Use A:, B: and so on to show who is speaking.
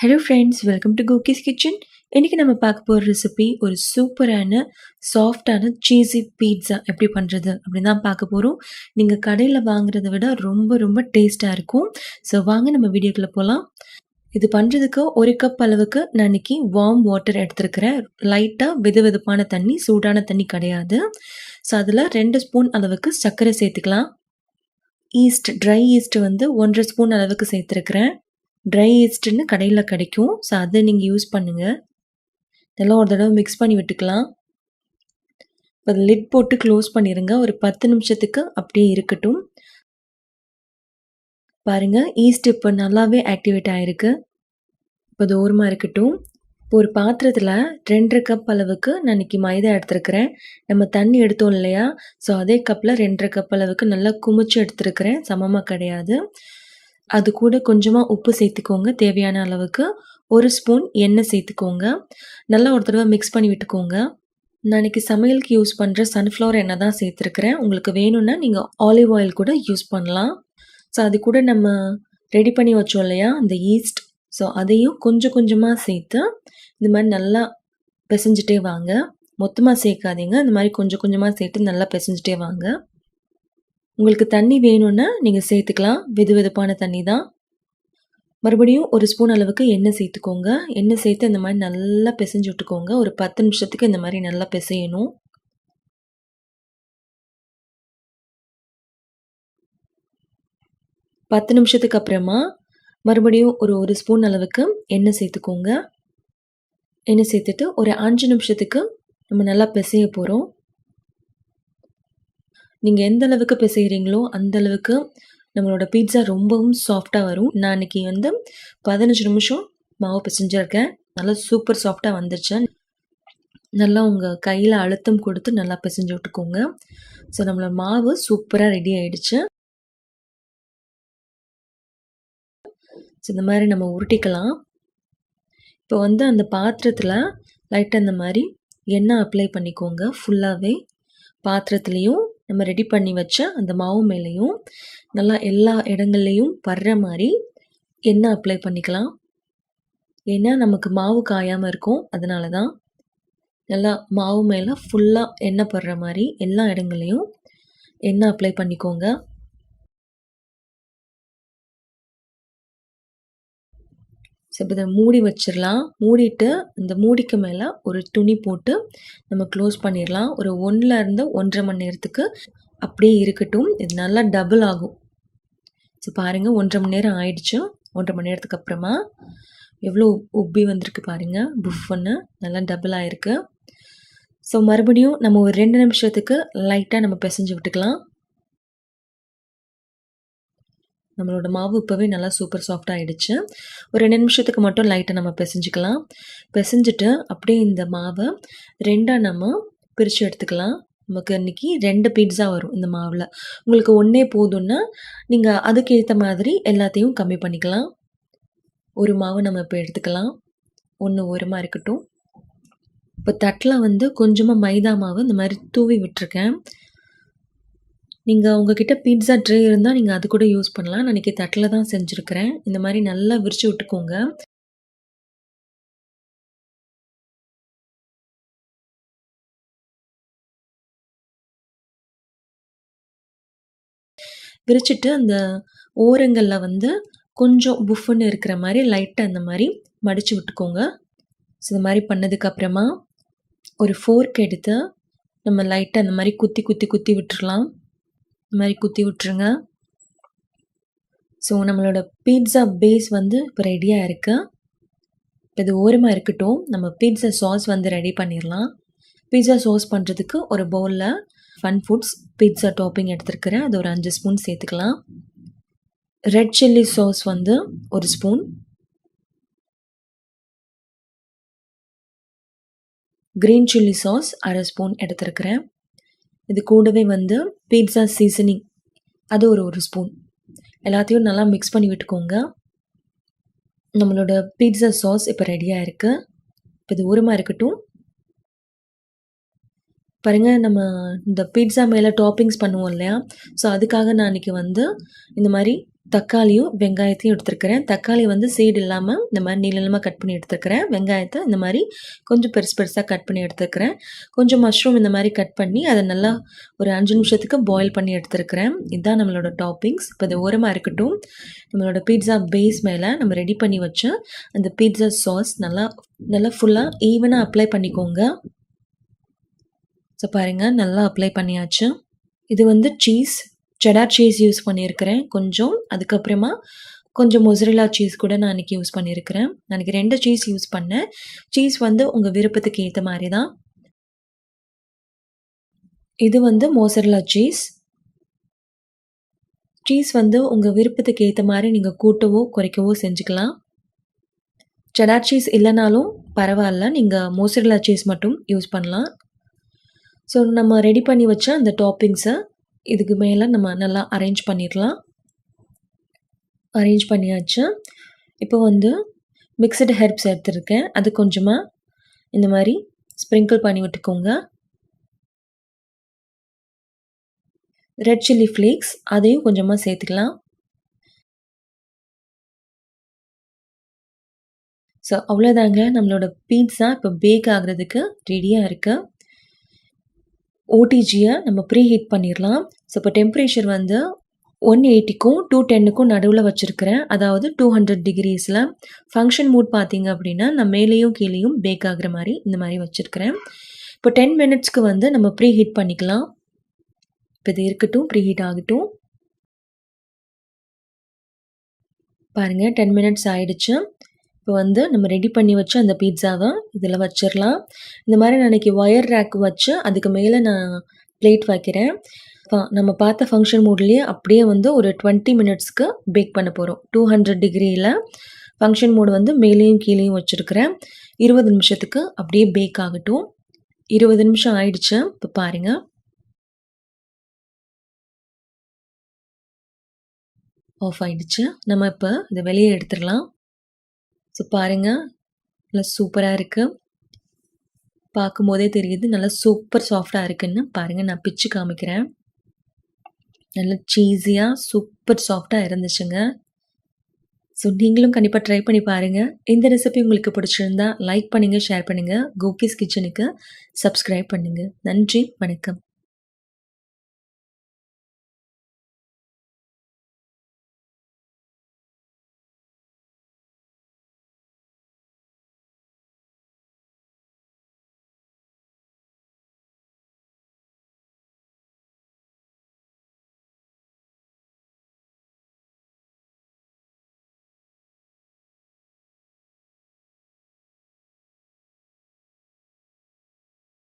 A: Hello friends welcome to கோகிஸ் kitchen இன்றைக்கி நம்ம பார்க்க போகிற ரெசிபி ஒரு சூப்பரான சாஃப்டான சீஸி பீட்சா எப்படி பண்ணுறது அப்படின்னு தான் பார்க்க போகிறோம் நீங்கள் கடையில் வாங்குறத விட ரொம்ப ரொம்ப டேஸ்ட்டாக இருக்கும். ஸோ வாங்க நம்ம வீடியோக்குள்ளே போகலாம் இது பண்ணுறதுக்கு ஒரு கப் அளவுக்கு நான் இன்றைக்கி வார்ம் வாட்டர் எடுத்துருக்கிறேன். லைட்டாக வெது வெதுப்பான தண்ணி சூடான தண்ணி கிடையாது. ஸோ அதில் ரெண்டு ஸ்பூன் அளவுக்கு சர்க்கரை சேர்த்துக்கலாம். ஈஸ்ட் ட்ரை ஈஸ்ட் வந்து ஒன்றரை ஸ்பூன் அளவுக்கு சேர்த்துருக்குறேன். ட்ரை ஈஸ்ட்டுன்னு கடையில் கிடைக்கும். ஸோ அதை நீங்கள் யூஸ் பண்ணுங்கள் இதெல்லாம் ஒரு தடவை மிக்ஸ் பண்ணி விட்டுக்கலாம். இப்போ லிட் போட்டு க்ளோஸ் பண்ணிடுங்க ஒரு பத்து நிமிஷத்துக்கு அப்படியே இருக்கட்டும். பாருங்கள் ஈஸ்ட் இப்போ நல்லாவே ஆக்டிவேட் ஆகிருக்கு இப்போ தூரமாக இருக்கட்டும். இப்போ ஒரு பாத்திரத்தில் ரெண்டரை கப் அளவுக்கு நான் இன்றைக்கி மைதா எடுத்துருக்கிறேன். நம்ம தண்ணி எடுத்தோம் இல்லையா? ஸோ அதே கப்பில் ரெண்டரை கப் அளவுக்கு நல்லா குமிச்சு எடுத்துருக்கிறேன். சமமாக கிடையாது. அது கூட கொஞ்சமாக உப்பு சேர்த்துக்கோங்க தேவையான அளவுக்கு. ஒரு ஸ்பூன் எண்ணெய் சேர்த்துக்கோங்க. நல்லா ஒரு தடவை மிக்ஸ் பண்ணி விட்டுக்கோங்க. நான் இன்றைக்கி சமையலுக்கு யூஸ் பண்ணுற சன்ஃப்ளவர் எண்ணெய் தான் சேர்த்துருக்குறேன். உங்களுக்கு வேணும்னா நீங்கள் ஆலிவ் ஆயில் கூட யூஸ் பண்ணலாம். ஸோ அது கூட நம்ம ரெடி பண்ணி வச்சோம் இல்லையா? அந்த ஈஸ்ட் ஸோ அதையும் கொஞ்சம் கொஞ்சமாக சேர்த்து இந்த மாதிரி நல்லா பிசைஞ்சிட்டே வாங்க. மொத்தமாக சேர்க்காதீங்க. இந்த மாதிரி கொஞ்சம் கொஞ்சமாக சேர்த்து நல்லா பிசைஞ்சிட்டே வாங்க. உங்களுக்கு தண்ணி வேணும்னா நீங்கள் சேர்த்துக்கலாம். வெது வெதுப்பான தண்ணி தான் மறுபடியும் ஒரு ஸ்பூன் அளவுக்கு எண்ணெய் சேர்த்துக்கோங்க. எண்ணெய் சேர்த்து இந்த மாதிரி நல்லா பிசைஞ்சு விட்டுக்கோங்க. ஒரு பத்து நிமிஷத்துக்கு இந்த மாதிரி நல்லா பிசையணும். பத்து நிமிஷத்துக்கு அப்புறமா மறுபடியும் ஒரு ஒரு ஸ்பூன் அளவுக்கு எண்ணெய் சேர்த்துக்கோங்க. எண்ணெய் சேர்த்துட்டு ஒரு அஞ்சு நிமிஷத்துக்கு நம்ம நல்லா பிசைய போகிறோம் நீங்கள் எந்த அளவுக்கு பிசைகிறீங்களோ அந்த அளவுக்கு நம்மளோட பீட்சா ரொம்பவும் சாஃப்டாக வரும். நான் இன்றைக்கி வந்து பதினஞ்சு நிமிஷம் மாவு பிசைஞ்சிருக்கேன். நல்லா சூப்பர் சாஃப்டாக வந்துருச்சு. நல்லா உங்கள் கையில் அழுத்தம் கொடுத்து நல்லா பிசைஞ்சு விட்டுக்கோங்க. ஸோ நம்மளோட மாவு சூப்பராக ரெடி ஆயிடுச்சு. ஸோ இந்த மாதிரி நம்ம உருட்டிக்கலாம். இப்போ வந்து அந்த பாத்திரத்தில் லைட்டாக இந்த மாதிரி எண்ணெய் அப்ளை பண்ணிக்கோங்க. ஃபுல்லாகவே பாத்திரத்துலேயும் நம்ம ரெடி பண்ணி வச்ச அந்த மாவு மேலேயும் நல்லா எல்லா இடங்கள்லையும் படுற மாதிரி எண்ணெய் அப்ளை பண்ணிக்கலாம். ஏன்னா நமக்கு மாவு காயாமல் இருக்கும். அதனால தான் நல்லா மாவு மேலே ஃபுல்லாக எண்ணெய் படுற மாதிரி எல்லா இடங்கள்லையும் எண்ணெய் அப்ளை பண்ணிக்கோங்க. ஸோ இப்போ இதை மூடி வச்சிடலாம் மூடிட்டு இந்த மூடிக்கு மேலே ஒரு துணி போட்டு நம்ம க்ளோஸ் பண்ணிடலாம் ஒரு ஒன்றுலேருந்து ஒன்றரை மணி நேரத்துக்கு அப்படியே இருக்கட்டும். இது நல்லா டபுள் ஆகும். ஸோ பாருங்கள் ஒன்றரை மணி நேரம் ஆயிடுச்சு. ஒன்றரை மணி நேரத்துக்கு அப்புறமா எவ்வளோ உப்பி வந்திருக்கு பாருங்கள் புஃப்னு நல்லா டபுள் ஆகிருக்கு ஸோ மறுபடியும் நம்ம ஒரு ரெண்டு நிமிஷத்துக்கு லைட்டாக நம்ம பிசைஞ்சு விட்டுக்கலாம். நம்மளோட மாவு இப்போவே நல்லா சூப்பர் சாஃப்ட் ஆகிடுச்சு ஒரு ரெண்டு நிமிஷத்துக்கு மட்டும் லைட்டை நம்ம பிசைஞ்சிக்கலாம். பிசைஞ்சிட்டு அப்படியே இந்த மாவை ரெண்டாக நம்ம பிரித்து எடுத்துக்கலாம். நமக்கு இன்றைக்கி ரெண்டு பீட்ஸா வரும் இந்த மாவில். உங்களுக்கு ஒன்றே போதும்னா நீங்கள் அதுக்கேற்ற மாதிரி எல்லாத்தையும் கம்மி பண்ணிக்கலாம். ஒரு மாவு நம்ம இப்போ எடுத்துக்கலாம். ஒன்று ஓரமாக இருக்கட்டும். இப்போ தட்டில் வந்து கொஞ்சமாக மைதா மாவு இந்த மாதிரி தூவி விட்டுருக்கேன். நீங்கள் உங்ககிட்ட பீட்ஸா ட்ரே இருந்தால் நீங்கள் அது கூட யூஸ் பண்ணலாம். நான் இன்றைக்கி தட்டில் தான் செஞ்சுருக்கிறேன். இந்த மாதிரி நல்லா விரித்து விட்டுக்கோங்க. விரிச்சிட்டு அந்த ஓரங்களில் வந்து கொஞ்சம் புஃப்னு இருக்கிற மாதிரி லைட்டாக அந்த மாதிரி மடித்து விட்டுக்கோங்க. ஸோ இந்த மாதிரி பண்ணதுக்கப்புறமா ஒரு ஃபோர்க் எடுத்து நம்ம லைட்டாக அந்த மாதிரி குத்தி குத்தி குத்தி விட்டுறலாம். இந்த மாதிரி குத்தி விட்ருங்க ஸோ நம்மளோட பீட்ஸா பேஸ் வந்து இப்போ ரெடியாக இருக்குது இப்போ இது ஓரமாக இருக்கட்டும். நம்ம பீட்ஸா சாஸ் வந்து ரெடி பண்ணிடலாம் பீட்ஸா சாஸ் பண்ணுறதுக்கு ஒரு பவுலில் ஃபன் ஃபுட்ஸ் பீட்ஸா டாப்பிங் எடுத்துருக்கிறேன். அது ஒரு அஞ்சு ஸ்பூன் சேர்த்துக்கலாம். ரெட் சில்லி சாஸ் வந்து ஒரு ஸ்பூன் க்ரீன் சில்லி சாஸ் அரை ஸ்பூன் எடுத்துருக்கிறேன். இது கூடவே வந்து பீட்சா சீசனிங் அது ஒரு ஒரு ஸ்பூன் எல்லாத்தையும் நல்லா மிக்ஸ் பண்ணி விட்டுக்கோங்க. நம்மளோட பீட்சா சாஸ் இப்போ ரெடியாக இருக்குது இப்போ இது ஊரமாக இருக்கட்டும். பாருங்கள் நம்ம இந்த பீட்சா மேலே டாப்பிங்ஸ் பண்ணுவோம் இல்லையா? ஸோ அதுக்காக நான் இன்றைக்கி வந்து இந்த மாதிரி தக்காளியும் வெங்காயத்தையும் எடுத்துருக்கிறேன். தக்காளி வந்து சீடு இல்லாமல் இந்த மாதிரி நீளமாக கட் பண்ணி எடுத்துருக்கிறேன். வெங்காயத்தை இந்த மாதிரி கொஞ்சம் பெருசு பெருசாக கட் பண்ணி எடுத்துருக்கிறேன். கொஞ்சம் மஷ்ரூம் இந்த மாதிரி கட் பண்ணி அதை நல்லா ஒரு அஞ்சு நிமிஷத்துக்கு பாயில் பண்ணி எடுத்துருக்கிறேன். இதுதான் நம்மளோட டாப்பிங்ஸ் இப்போ இது ஓரமாக இருக்கட்டும். நம்மளோட பீட்சா பேஸ் மேலே நம்ம ரெடி பண்ணி வச்ச அந்த பீட்சா சாஸ் நல்லா நல்லா ஃபுல்லாக ஈவனாக அப்ளை பண்ணிக்கோங்க. ஸோ பாருங்கள் நல்லா அப்ளை பண்ணியாச்சு. இது வந்து சீஸ் செடார் சீஸ் யூஸ் பண்ணியிருக்கிறேன் கொஞ்சம். அதுக்கப்புறமா கொஞ்சம் மொசரிலா சீஸ் கூட நான் இன்றைக்கி யூஸ் பண்ணியிருக்கிறேன் அன்றைக்கி ரெண்டு சீஸ் யூஸ் பண்ணேன். சீஸ் வந்து உங்கள் விருப்பத்துக்கு ஏற்ற மாதிரி தான் இது வந்து மோசரிலா சீஸ் சீஸ் வந்து உங்கள் விருப்பத்துக்கு ஏற்ற மாதிரி நீங்கள் கூட்டவோ குறைக்கவோ செஞ்சுக்கலாம். செடார் சீஸ் இல்லைனாலும் பரவாயில்ல. நீங்கள் மோசரிலா சீஸ் மட்டும் யூஸ் பண்ணலாம். ஸோ நம்ம ரெடி பண்ணி வச்ச அந்த டாப்பிங்ஸை இதுக்கு மேலே நம்ம நல்லா அரேஞ்ச் பண்ணிடலாம். அரேஞ்ச் பண்ணியாச்சு. இப்போ வந்து மிக்சடு ஹெர்ப்ஸ் எடுத்துருக்கேன் அது கொஞ்சமாக இந்த மாதிரி ஸ்ப்ரிங்கிள் பண்ணி விட்டுக்கோங்க. ரெட் சில்லி ஃப்ளேக்ஸ் அதையும் கொஞ்சமாக சேர்த்துக்கலாம். ஸோ அவ்வளோதாங்க நம்மளோட பீட்ஸா இப்போ பேக் ஆகுறதுக்கு ரெடியாக இருக்குது ஓடிஜியை நம்ம ப்ரீ ஹீட் பண்ணிடலாம் ஸோ இப்போ டெம்பரேச்சர் வந்து ஒன் எயிட்டிக்கும் டூ டென்னுக்கும் நடுவில் வச்சுருக்கிறேன். அதாவது டூ ஹண்ட்ரட் டிகிரிஸில் ஃபங்க்ஷன் மூட் பார்த்தீங்க அப்படின்னா நான் மேலேயும் கீழேயும் பேக் ஆகிற மாதிரி இந்த மாதிரி வச்சுருக்கிறேன். இப்போ டென் மினிட்ஸ்க்கு வந்து நம்ம ப்ரீ ஹீட் பண்ணிக்கலாம். இப்போ இது இருக்கட்டும் ப்ரீ ஹீட் ஆகட்டும். பாருங்கள் டென் மினிட்ஸ் ஆகிடுச்சு இப்போ வந்து நம்ம ரெடி பண்ணி வச்சு அந்த பீட்சாவை இதில் வச்சிடலாம் இந்த மாதிரி நான் இன்றைக்கி ஒயர் ரேக் வச்சு அதுக்கு மேலே நான் பிளேட் வைக்கிறேன். நம்ம பார்த்த ஃபங்க்ஷன் மூட்லேயே அப்படியே வந்து ஒரு டுவெண்ட்டி மினிட்ஸ்க்கு பேக் பண்ண போகிறோம் டூ ஹண்ட்ரட் டிகிரியில் ஃபங்க்ஷன் மூடு வந்து மேலேயும் கீழேயும் வச்சுருக்கிறேன். இருபது நிமிஷத்துக்கு அப்படியே பேக் ஆகட்டும். இருபது நிமிஷம் ஆயிடுச்சு. இப்போ பாருங்கள் ஆஃப் ஆயிடுச்சு. நம்ம இப்போ இதை வெளியே எடுத்துடலாம். ஸோ பாருங்கள் நல்லா சூப்பராக இருக்குது பார்க்கும்போதே தெரியுது. நல்லா சூப்பர் சாஃப்டாக இருக்குன்னு. பாருங்கள் நான் பிச்சு காமிக்கிறேன். நல்லா சீஸியாக சூப்பர் சாஃப்டாக இருந்துச்சுங்க. ஸோ நீங்களும் கண்டிப்பாக ட்ரை பண்ணி பாருங்கள் இந்த ரெசிபி உங்களுக்கு பிடிச்சிருந்தா லைக் பண்ணுங்கள் ஷேர் பண்ணுங்கள் கோகிஸ் கிச்சனுக்கு சப்ஸ்கிரைப் பண்ணுங்கள் நன்றி வணக்கம்.